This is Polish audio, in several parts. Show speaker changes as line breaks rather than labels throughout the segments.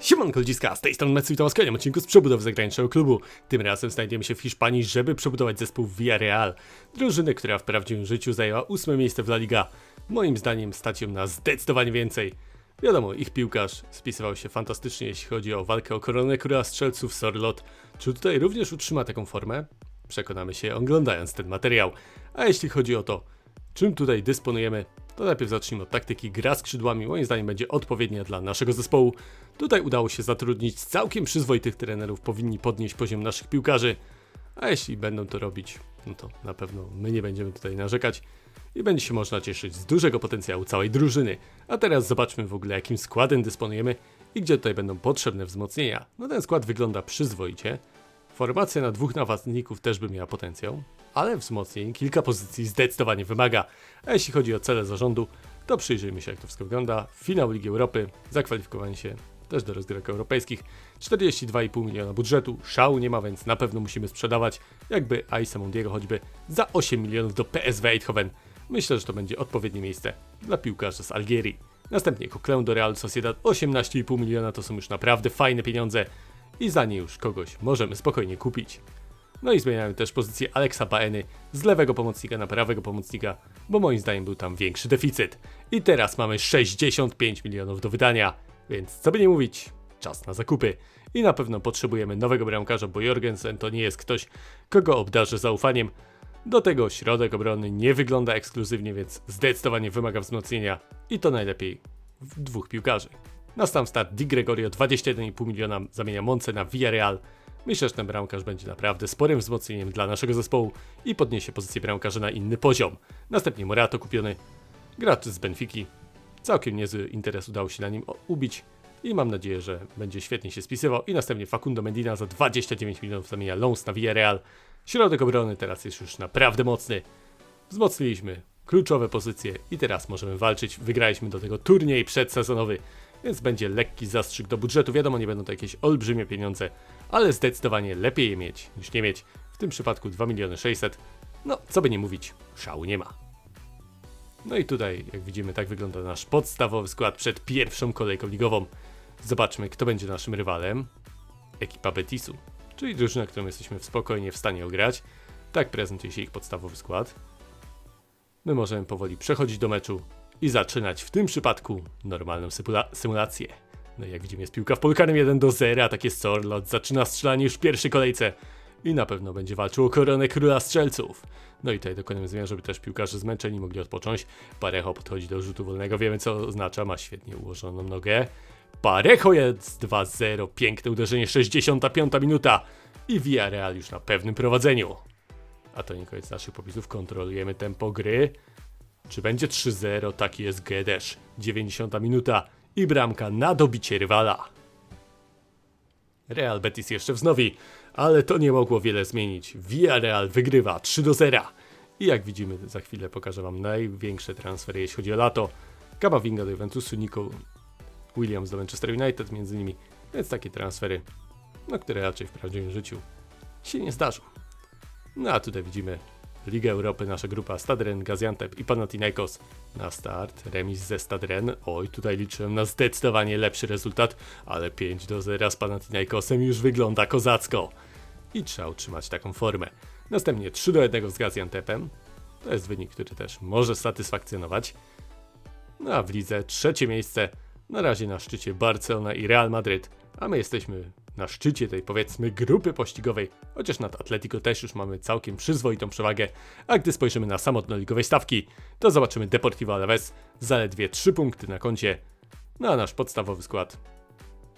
Siemanko ludziska, z tej strony Metsu i to w kolejnym odcinku z przebudowy zagranicznego klubu. Tym razem znajdujemy się w Hiszpanii, żeby przebudować zespół Villarreal. Drużynę, która w prawdziwym życiu zajęła ósme miejsce w La Liga. Moim zdaniem stać ją na zdecydowanie więcej. Wiadomo, ich piłkarz spisywał się fantastycznie, jeśli chodzi o walkę o koronę króla strzelców Sorlot. Czy tutaj również utrzyma taką formę? Przekonamy się oglądając ten materiał. A jeśli chodzi o to, czym tutaj dysponujemy, to najpierw zacznijmy od taktyki. Gra skrzydłami moim zdaniem będzie odpowiednia dla naszego zespołu. Tutaj udało się zatrudnić całkiem przyzwoitych trenerów, powinni podnieść poziom naszych piłkarzy. A jeśli będą to robić, no to na pewno my nie będziemy tutaj narzekać i będzie się można cieszyć z dużego potencjału całej drużyny. A teraz zobaczmy w ogóle jakim składem dysponujemy i gdzie tutaj będą potrzebne wzmocnienia. No ten skład wygląda przyzwoicie. Formacja na dwóch napastników też by miała potencjał, ale wzmocnień kilka pozycji zdecydowanie wymaga. A jeśli chodzi o cele zarządu, to przyjrzyjmy się jak to wszystko wygląda. Finał Ligi Europy, zakwalifikowanie się też do rozgrywek europejskich. 42,5 miliona budżetu, szału nie ma, więc na pewno musimy sprzedawać jakby Aisa Mondiego choćby za 8 milionów do PSV Eindhoven. Myślę, że to będzie odpowiednie miejsce dla piłkarza z Algierii. Następnie Coquelin do Real Sociedad 18,5 miliona to są już naprawdę fajne pieniądze i za nie już kogoś możemy spokojnie kupić. No i zmieniamy też pozycję Alexa Baeny z lewego pomocnika na prawego pomocnika, bo moim zdaniem był tam większy deficyt. I teraz mamy 65 milionów do wydania, więc co by nie mówić, czas na zakupy. I na pewno potrzebujemy nowego bramkarza, bo Jorgensen to nie jest ktoś, kogo obdarzę zaufaniem. Do tego środek obrony nie wygląda ekskluzywnie, więc zdecydowanie wymaga wzmocnienia i to najlepiej w dwóch piłkarzy. Na sam start Di Gregorio 21,5 miliona zamienia Monce na Villarreal. Myślę, że ten bramkarz będzie naprawdę sporym wzmocnieniem dla naszego zespołu i podniesie pozycję bramkarza na inny poziom. Następnie Morato kupiony, gracz z Benfiki. Całkiem niezły interes udało się na nim ubić i mam nadzieję, że będzie świetnie się spisywał. I następnie Facundo Medina za 29 milionów zamienia Lons na Villarreal. Środek obrony teraz jest już naprawdę mocny. Wzmocniliśmy kluczowe pozycje i teraz możemy walczyć. Wygraliśmy do tego turniej przedsezonowy więc będzie lekki zastrzyk do budżetu. Wiadomo, nie będą to jakieś olbrzymie pieniądze, ale zdecydowanie lepiej je mieć niż nie mieć. W tym przypadku 2 miliony 600. No, co by nie mówić, szału nie ma. No i tutaj, jak widzimy, tak wygląda nasz podstawowy skład przed pierwszą kolejką ligową. Zobaczmy, kto będzie naszym rywalem. Ekipa Betisu, czyli drużyna, którą jesteśmy spokojnie w stanie ograć. Tak prezentuje się ich podstawowy skład. My możemy powoli przechodzić do meczu i zaczynać w tym przypadku normalną symulację. No i jak widzimy jest piłka w polkarnym 1 do 0, a tak jest Sorlot, zaczyna strzelanie już w pierwszej kolejce i na pewno będzie walczył o koronę króla strzelców. No i tutaj dokonujemy zmian, żeby też piłkarze zmęczeni mogli odpocząć. Parejo podchodzi do rzutu wolnego, wiemy co oznacza, ma świetnie ułożoną nogę. Parejo jest 2-0, piękne uderzenie, 65 minuta i Villarreal już na pewnym prowadzeniu. A to nie koniec naszych popisów, kontrolujemy tempo gry. Czy będzie 3-0? Taki jest Gedesz. 90 minuta i bramka na dobicie rywala. Real Betis jeszcze wznowi, ale to nie mogło wiele zmienić. Villarreal wygrywa 3 0. I jak widzimy, za chwilę pokażę Wam największe transfery, jeśli chodzi o lato. Kamavinga do Juventusu, Nico Williams do Manchester United między nimi. Więc takie transfery, no które raczej w prawdziwym życiu się nie zdarzą. No a tutaj widzimy Liga Europy, nasza grupa Stadren, Gaziantep i Panathinaikos na start. Remis ze Stadren. Oj, tutaj liczyłem na zdecydowanie lepszy rezultat, ale 5 do 0 z Panathinaikosem już wygląda kozacko. I trzeba utrzymać taką formę. Następnie 3 do 1 z Gaziantepem. To jest wynik, który też może satysfakcjonować. No a w lidze trzecie miejsce. Na razie na szczycie Barcelona i Real Madryd, a my jesteśmy na szczycie tej powiedzmy grupy pościgowej, chociaż nad Atletico też już mamy całkiem przyzwoitą przewagę, a gdy spojrzymy na samotno-ligowej stawki, to zobaczymy Deportivo Alaves, zaledwie 3 punkty na koncie, no a nasz podstawowy skład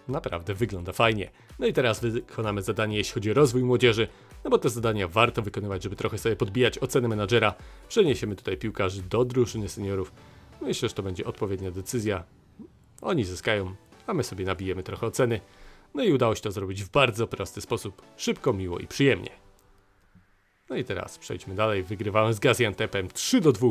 naprawdę wygląda fajnie. No i teraz wykonamy zadanie jeśli chodzi o rozwój młodzieży, no bo te zadania warto wykonywać, żeby trochę sobie podbijać oceny menadżera. Przeniesiemy tutaj piłkarzy do drużyny seniorów. Myślę, że to będzie odpowiednia decyzja. Oni zyskają, a my sobie nabijemy trochę oceny. No i udało się to zrobić w bardzo prosty sposób, szybko, miło i przyjemnie. No i teraz przejdźmy dalej. Wygrywałem z Gaziantepem 3 do 2.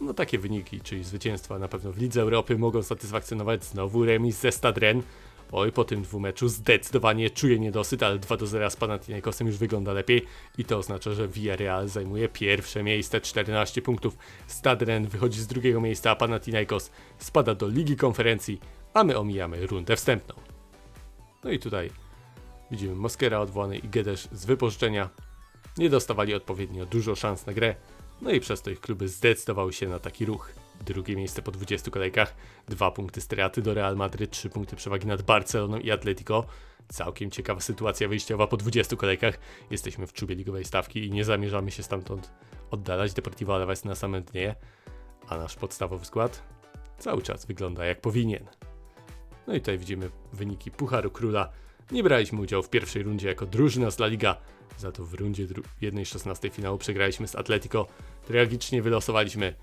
No takie wyniki, czyli zwycięstwa na pewno w Lidze Europy mogą satysfakcjonować. Znowu remis ze Stadren. Oj, po tym dwumeczu zdecydowanie czuję niedosyt, ale 2 do 0 z Panathinaikosem już wygląda lepiej i to oznacza, że Villarreal zajmuje pierwsze miejsce, 14 punktów. Stadren wychodzi z drugiego miejsca, a Panathinaikos spada do Ligi Konferencji, a my omijamy rundę wstępną. No i tutaj widzimy Moskera odwołany i Gedesz z wypożyczenia. Nie dostawali odpowiednio dużo szans na grę, no i przez to ich kluby zdecydowały się na taki ruch. Drugie miejsce po 20 kolejkach, dwa punkty straty do Real Madryt, trzy punkty przewagi nad Barceloną i Atletico. Całkiem ciekawa sytuacja wyjściowa po 20 kolejkach. Jesteśmy w czubie ligowej stawki i nie zamierzamy się stamtąd oddalać. Deportivo Alava jest na samym dnie, a nasz podstawowy skład cały czas wygląda jak powinien. No i tutaj widzimy wyniki Pucharu Króla. Nie braliśmy udziału w pierwszej rundzie jako drużyna z La Liga, za to w rundzie 1-16 finału przegraliśmy z Atletico, tragicznie wylosowaliśmy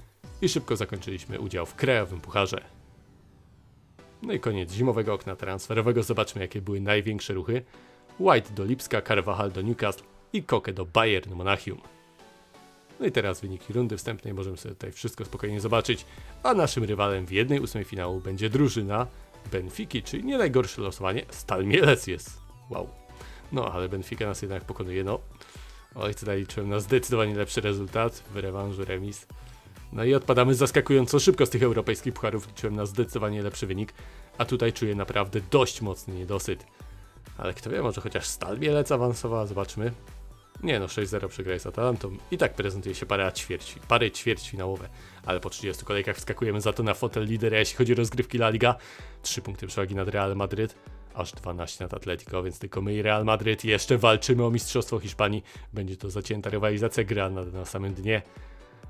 i szybko zakończyliśmy udział w krajowym pucharze. No i koniec zimowego okna transferowego. Zobaczmy jakie były największe ruchy. White do Lipska, Carvajal do Newcastle i Koke do Bayern Monachium. No i teraz wyniki rundy wstępnej możemy sobie tutaj wszystko spokojnie zobaczyć, a naszym rywalem w jednej ósmej finału będzie drużyna Benfiki, czyli nie najgorsze losowanie. Stal Mielec jest. Wow. No, ale Benfica nas jednak pokonuje. No, oj, tutaj liczyłem na zdecydowanie lepszy rezultat w rewanżu remis. No i odpadamy zaskakująco szybko z tych europejskich pucharów. Liczyłem na zdecydowanie lepszy wynik, a tutaj czuję naprawdę dość mocny niedosyt. Ale kto wie, może chociaż Stal Mielec awansowała, zobaczmy. Nie no, 6-0 przegrali z Atalantą. I tak prezentuje się para ćwierć, pary. Ale po 30 kolejkach wskakujemy za to na fotel lidera, jeśli chodzi o rozgrywki La Liga. 3 punkty przewagi nad Real Madryt, aż 12 nad Atletico, więc tylko my i Real Madryt jeszcze walczymy o Mistrzostwo Hiszpanii. Będzie to zacięta rywalizacja, gra na, na samym dnie.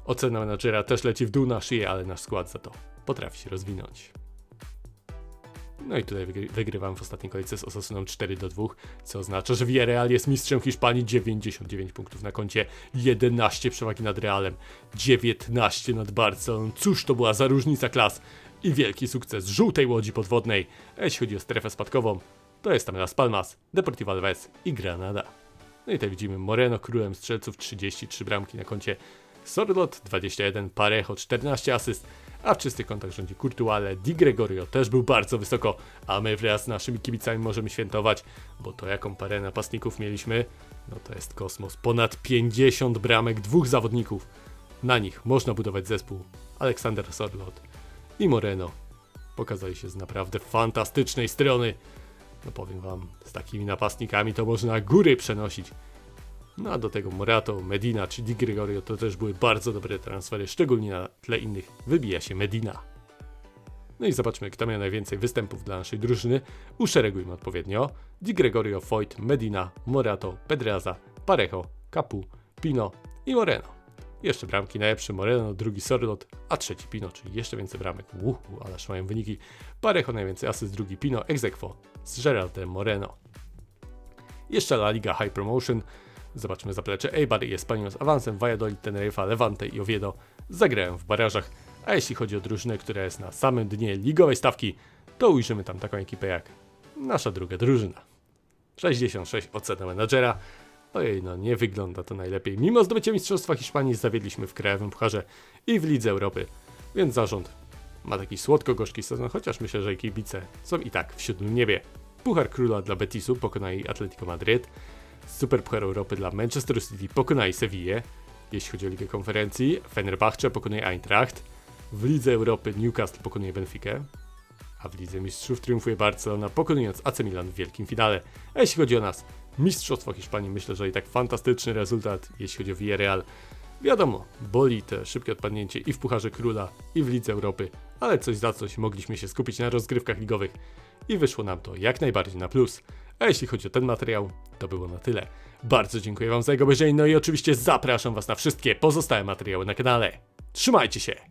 Ocena menadżera też leci w dół na szyję, ale nasz skład za to potrafi się rozwinąć. No i tutaj wygry wygrywam w ostatniej kolejce z Osasuną 4 do 2, co oznacza, że Villarreal jest mistrzem Hiszpanii, 99 punktów na koncie, 11 przewagi nad Realem, 19 nad Barceloną. Cóż to była za różnica klas i wielki sukces żółtej łodzi podwodnej. A jeśli chodzi o strefę spadkową, to jest tam Las Palmas, Deportivo Alves i Granada. No i tutaj widzimy Moreno królem strzelców, 33 bramki na koncie, Sorlot 21, Parejo 14 asyst, a w czystych kątach rządzi Courtois, Di Gregorio też był bardzo wysoko, a my wraz z naszymi kibicami możemy świętować, bo to jaką parę napastników mieliśmy, no to jest kosmos. Ponad 50 bramek dwóch zawodników. Na nich można budować zespół. Aleksander Sorlot i Moreno pokazali się z naprawdę fantastycznej strony. No powiem wam, z takimi napastnikami to można góry przenosić. No a do tego Morato, Medina czy Di Gregorio to też były bardzo dobre transfery, szczególnie na tle innych wybija się Medina. No i zobaczmy, kto miał najwięcej występów dla naszej drużyny. Uszeregujmy odpowiednio. Di Gregorio, Foyt, Medina, Morato, Pedraza, Parejo, Capu, Pino i Moreno. Jeszcze bramki najlepszy Moreno, drugi Sorlot, a trzeci Pino, czyli jeszcze więcej bramek. Uhu, ależ mają wyniki. Parejo najwięcej asyst, drugi Pino, Exequo z Geraldem Moreno. Jeszcze La Liga High Promotion. Zobaczmy zaplecze Eibar i Espanyol z awansem, Valladolid, Tenerife, Levante i Oviedo zagrają w barażach, a jeśli chodzi o drużynę, która jest na samym dnie ligowej stawki, to ujrzymy tam taką ekipę jak nasza druga drużyna. 66 ocena menadżera. Ojej, no nie wygląda to najlepiej. Mimo zdobycia Mistrzostwa Hiszpanii zawiedliśmy w Krajowym Pucharze i w Lidze Europy, więc zarząd ma taki słodko-gorzki sezon, chociaż myślę, że kibice są i tak w siódmym niebie. Puchar Króla dla Betisu pokonali Atletico Madryt, Super Puchar Europy dla Manchester City pokonali Sevillę, jeśli chodzi o Ligę Konferencji, Fenerbahce pokonuje Eintracht, w Lidze Europy Newcastle pokonuje Benfica, a w Lidze Mistrzów triumfuje Barcelona pokonując AC Milan w wielkim finale. A jeśli chodzi o nas, Mistrzostwo Hiszpanii myślę, że i tak fantastyczny rezultat, jeśli chodzi o Villarreal. Wiadomo, boli te szybkie odpadnięcie i w Pucharze Króla, i w Lidze Europy, ale coś za coś mogliśmy się skupić na rozgrywkach ligowych i wyszło nam to jak najbardziej na plus. A jeśli chodzi o ten materiał, to było na tyle. Bardzo dziękuję Wam za jego obejrzenie, no i oczywiście zapraszam Was na wszystkie pozostałe materiały na kanale. Trzymajcie się!